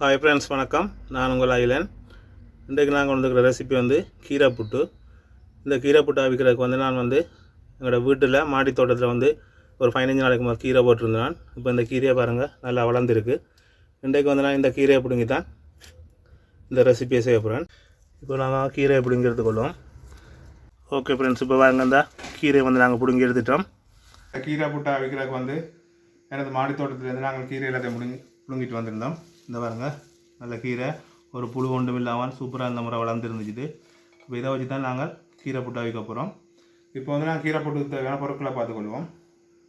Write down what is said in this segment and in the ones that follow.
Hi friends வணக்கம். நான் உங்கள் அகிலன். இன்றைக்கு நாங்கள் வந்துருக்கிற ரெசிபி வந்து கீரை புட்டு. இந்த கீரை புட்டு அவிக்கிறதுக்கு வந்து நான் வந்து எங்களோட வீட்டில் மாடி தோட்டத்தில் வந்து ஒரு பதினஞ்சு நாளைக்கு முதல் கீரை போட்டிருந்தான். இப்போ இந்த கீரையை பாருங்கள் நல்லா வளர்ந்துருக்கு. இன்றைக்கு வந்து நான் இந்த கீரையை பிடுங்கி தான் இந்த ரெசிபியை செய்ய போகிறேன் இப்போ நாங்கள் கீரையை பிடுங்கி எடுத்துக்கொள்வோம் ஓகே ஃப்ரெண்ட்ஸ் இப்போ பாருங்க இந்த கீரையை வந்து நாங்கள் பிடுங்கி எடுத்துட்டோம். கீரை புட்டா வைக்கிறதுக்கு வந்து எனது மாடி தோட்டத்துலேருந்து நாங்கள் கீரை எல்லாத்தையும் பிடுங்கி பிடுங்கிட்டு வந்திருந்தோம். இந்த பாருங்கள் நல்ல கீரை. ஒரு புழு ஒன்றும் இல்லாமல் சூப்பராக இந்த முறை வளர்ந்துருந்துச்சு இப்போ இதை வச்சு தான் நாங்கள் கீரை புட்டு அவிக்க போகிறோம் இப்போ வந்து நான் கீரை புட்டு தேவையான பொருட்களை பார்த்துக்கொள்வோம்.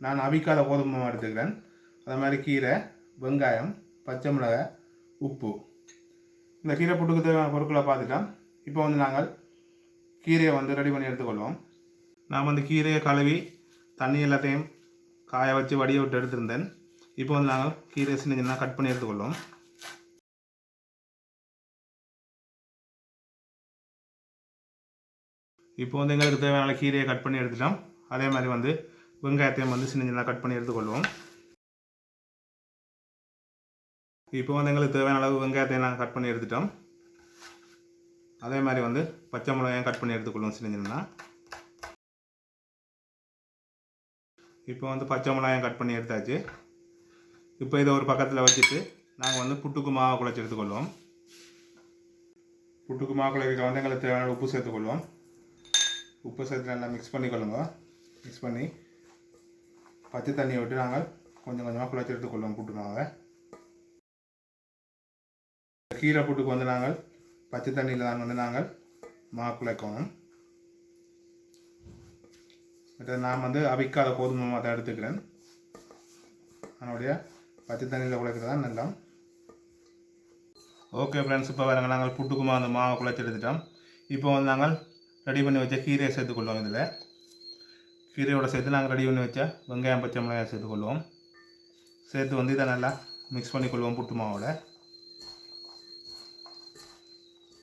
நான் அவிக்காத கோதுமை எடுத்துக்கிறேன். அதே மாதிரி கீரை வெங்காயம் பச்சை மிளகாய் உப்பு. இந்த கீரை புட்டுக்கு தேவையான பொருட்களை பார்த்துட்டோம் இப்போ வந்து நாங்கள் கீரையை வந்து ரெடி பண்ணி எடுத்துக்கொள்வோம். நான் வந்து கீரையை கழுவி தண்ணி எல்லாத்தையும் காய வச்சு வடிய விட்டு எடுத்திருந்தேன். இப்போ வந்து நாங்கள் கீரை சின்ன சின்ன கட் பண்ணி எடுத்துக்கொள்வோம். இப்போ வந்து எங்களுக்கு தேவையான கீரையை கட் பண்ணி எடுத்துட்டோம். அதே மாதிரி வந்து வெங்காயத்தையும் வந்து சின்ன சின்ன கட் பண்ணி எடுத்துக்கொள்வோம். இப்போ வந்து எங்களுக்கு தேவையான அளவு வெங்காயத்தையும் நாங்கள் கட் பண்ணி எடுத்துட்டோம். அதே மாதிரி வந்து பச்சை மிளகாயும் கட் பண்ணி எடுத்துக்கொள்வோம் சின்ன சின்னதாக இப்போ வந்து பச்சை மிளகாயம் கட் பண்ணி எடுத்தாச்சு. இப்போ இதை ஒரு பக்கத்தில் வச்சுட்டு நாங்கள் வந்து புட்டுக்கு மாவை குழச்சி எடுத்துக்கொள்வோம். புட்டுக்கு மாவு குழைக்க வந்து எங்களுக்கு தேவையான உப்பு சேர்த்துக்கொள்வோம். உப்பு சேர்த்து நல்லா மிக்ஸ் பண்ணிக்கொள்ளுங்க மிக்ஸ் பண்ணி பச்சை தண்ணியை விட்டு நாங்கள் கொஞ்சம் கொஞ்சமாக குழச்சி எடுத்துக்கொள்வோம் புட்டு கீரை புட்டுக்கு வந்து நாங்கள் பச்சை தண்ணியில் தான் வந்து நாங்கள் மா குழைக்கணும். மற்றது நான் வந்து அவிக்காத கோதுமை மாவை தான் எடுத்துக்கிறேன். அதனுடைய பச்சை தண்ணியில் குழைக்கிறது தான் நல்லா ஓகே ஃப்ரெண்ட்ஸ் இப்போ வரங்க நாங்கள் புட்டுக்குமா அந்த மாவை குழைச்சி எடுத்துட்டோம். இப்போ வந்து நாங்கள் ரெடி பண்ணி வச்ச கீரையை சேர்த்துக்கொள்வோம் இதில். கீரையோட சேர்த்து நாங்கள் ரெடி பண்ணி வச்ச வெங்காயம் பச்சை மிளகாய் சேர்த்துக்கொள்வோம் சேர்த்து வந்து இதை நல்லா மிக்ஸ் பண்ணிக்கொள்வோம் புட்டு மாவோட.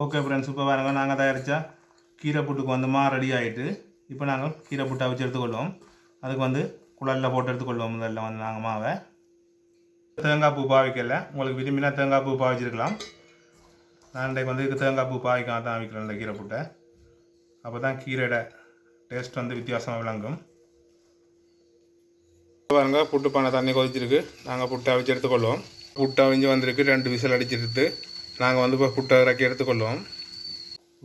ஓகே ஃப்ரெண்ட்ஸ் இப்போ பாருங்க நாங்கள் தயாரித்தா கீரை புட்டுக்கு வந்து மா ரெடி ஆகிட்டு இப்போ நாங்கள் கீரை புட்டை வச்சு எடுத்துக்கொள்வோம் அதுக்கு வந்து குழலில் போட்டு எடுத்துக்கொள்வோம் முதல்ல வந்து நாங்கள் மாவை. தேங்காய் பூ பாவிக்கல. உங்களுக்கு விரும்பினா தேங்காய் பூ பாவிச்சிருக்கலாம். நான் இன்றைக்கு வந்து இதுக்கு தேங்காய் பூ பாவிக்காம தான் வைக்கிறேன் இந்த கீரை புட்டை. அப்போ தான் கீரையோட டேஸ்ட் வந்து வித்தியாசமாக விளங்கும். பாருங்க புட்டு பானை தண்ணி கொதிச்சிருக்கு. நாங்கள் புட்டை அவிச்சு எடுத்துக்கொள்வோம். புட்டு அவிஞ்சு வந்திருக்கு ரெண்டு விசில் அடிச்சிருக்கு நாங்கள் வந்து இப்போ புட்டை இறக்கி எடுத்துக்கொள்வோம்.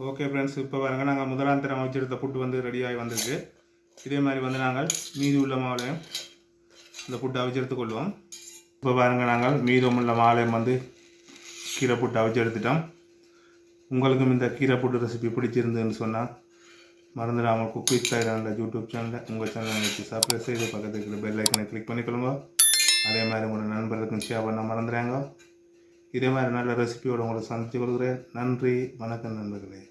ஓகே ஃப்ரெண்ட்ஸ் இப்போ பாருங்கள் நாங்கள் முதலாம் தரம் வச்செடுத்த புட்டு வந்து ரெடியாகி வந்திருக்கு. இதே மாதிரி வந்து நாங்கள் மீதி உள்ள மாவுலையும் இந்த புட்டை அவிச்சு எடுத்துக்கொள்வோம். இப்போ பாருங்கள் நாங்கள் மீதம் உள்ள மாவுலையும் வந்து கீரை புட்டு அவிச்சு எடுத்துட்டோம். உங்களுக்கும் இந்த கீரை புட்டு ரெசிபி பிடிச்சிருந்ததுன்னு சொன்னால் மறந்துடாமல் குக் வித் அந்த யூடியூப் சேனலில் உங்கள் சேனலை வச்சு சப்ஸ்கிரைப் செய்து பக்கத்தில் இருக்கிற பெல் ஐக்கனை கிளிக் பண்ணிக்கொள்ளுங்க அதே மாதிரி உங்களோட நண்பர்களுக்கும் ஷேர் பண்ண மறந்துடுறாங்க இதே மாதிரி நல்ல ரெசிபியோடு உங்களை சந்தித்து கொள்கிறேன். நன்றி. வணக்கம் நண்பர்களே.